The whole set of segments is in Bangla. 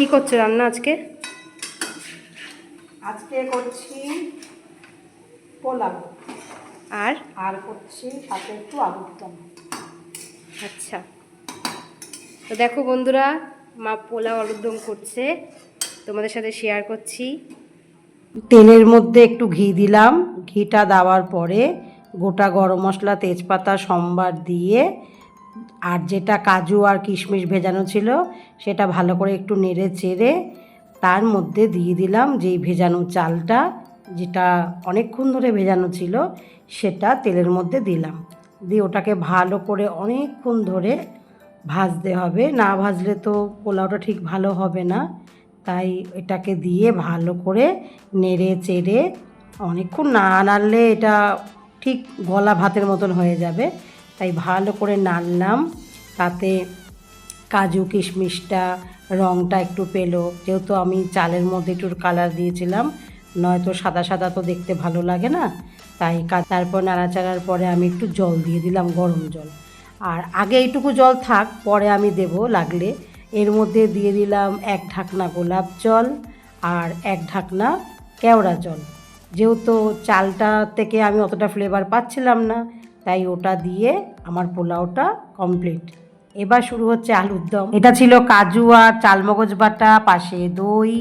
কি করছ রান্না আজকে? আজকে করছি পোলাও। আর? আর করছি সাথে একটু আলুর দম। আচ্ছা। তো দেখো বন্ধুরা মা পোলাও আলুর দম করছে। তোমাদের সাথে শেয়ার করছি। তেলের মধ্যে একটু ঘি দিলাম। ঘিটা দেওয়ার পরে গোটা গরম মশলা তেজপাতা সম্বার দিয়ে আর যেটা কাজু আর কিশমিশ ভেজানো ছিল, সেটা ভালো করে একটু নেড়ে চেড়ে তার মধ্যে দিয়ে দিলাম যেই ভেজানো চালটা, যেটা অনেকক্ষণ ধরে ভেজানো ছিল, সেটা তেলের মধ্যে দিলাম। দিয়ে ওটাকে ভালো করে অনেকক্ষণ ধরে ভাজতে হবে। না ভাজলে তো পোলাওটা ঠিক ভালো হবে না। তাই এটাকে দিয়ে ভালো করে নেড়ে চেড়ে অনেকক্ষণ না নাড়লে এটা ঠিক গলা ভাতের মতন হয়ে যাবে। তাই ভালো করে নাড়লাম। তাতে কাজু, কিশমিশটা রঙটা একটু পেল। যেহেতু আমি চালের মধ্যে একটু কালার দিয়েছিলাম, নয়তো সাদা সাদা তো দেখতে ভালো লাগে না। তাই তারপর নাড়াচাড়ার পরে আমি একটু জল দিয়ে দিলাম, গরম জল। আর আগে এইটুকু জল থাক, পরে আমি দেব লাগলে। এর মধ্যে দিয়ে দিলাম এক ঢাকনা গোলাপ জল আর এক ঢাকনা কেওড়া জল। যেহেতু চালটা থেকে আমি অতটা ফ্লেভার পাচ্ছিলাম না তাই ওটা দিয়ে আমার পোলাওটা কমপ্লিট এবার শুরু হচ্ছে আলুর দম। এটা ছিল কাজু আর চালমগজ বাটা, পাশে দই,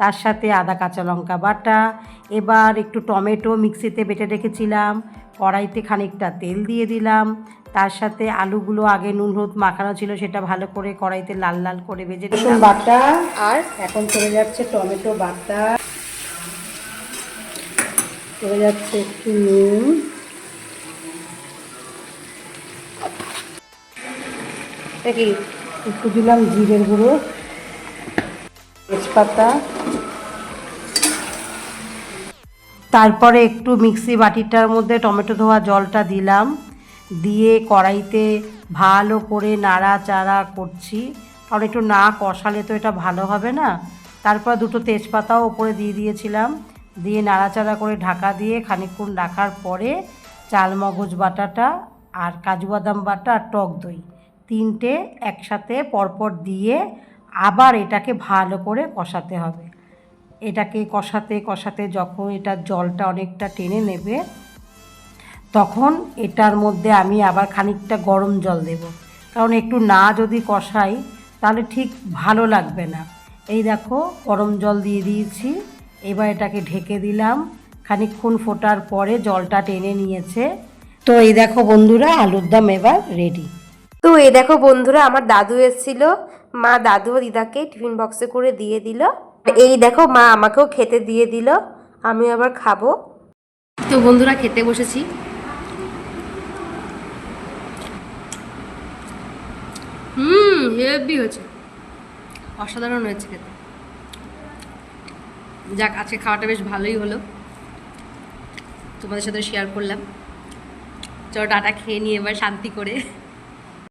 তার সাথে আদা কাঁচা লঙ্কা বাটা। এবার একটু টমেটো মিক্সিতে বেটে রেখেছিলাম। কড়াইতে খানিকটা তেল দিয়ে দিলাম। তার সাথে আলুগুলো আগে নুন, হলুদ মাখানো ছিল, সেটা ভালো করে কড়াইতে লাল লাল করে ভেজে রসুন বাটা আর এখন চলে যাচ্ছে টমেটো বাটা। চলে যাচ্ছে একটু নুন। এটা কি? একটু দিলাম জিরের গুঁড়ো, তেজপাতা। তারপরে একটু মিক্সি বাটিটার মধ্যে টমেটো ধোয়া জলটা দিলাম। দিয়ে কড়াইতে ভালো করে নাড়াচাড়া করছি। কারণ একটু না কষালে তো এটা ভালো হবে না। তারপর দুটো তেজপাতাও ওপরে দিয়ে দিয়েছিলাম। দিয়ে নাড়াচাড়া করে ঢাকা দিয়ে খানিকক্ষণ রাখার পরে চালমগজ বাটাটা আর কাজু বাদাম বাটা আর টক দই। তিনটে একসাথে পরপর দিয়ে আবার এটাকে ভালো করে কষাতে হবে। এটাকে কষাতে কষাতে যখন এটার জলটা অনেকটা টেনে নেবে, তখন এটার মধ্যে আমি আবার খানিকটা গরম জল দেব। কারণ একটু না যদি কষাই, তাহলে ঠিক ভালো লাগবে না। এই দেখো, গরম জল দিয়ে দিয়েছি। এবার এটাকে ঢেকে দিলাম। খানিকক্ষণ ফোটার পরে জলটা টেনে নিয়েছে। তো এই দেখো বন্ধুরা, আলুর দম এবার রেডি তো এ দেখো বন্ধুরা, আমার দাদু এসেছিল। মা দাদু দিদাকে টিফিন বক্সে করে দিয়ে দিল। এই দেখো মা আমাকেও খেতে দিয়ে দিল আমি আবার খাব। তো বন্ধুরা, খেতে বসেছি। হুম, হেভি হয়েছে। অসাধারণ হয়েছে খেতে। যাক, আজকে খাওয়াটা বেশ ভালোই হলো। তোমাদের সাথে শেয়ার করলাম। চলো ডাটা খেয়ে নিয়ে এবার, শান্তি করে।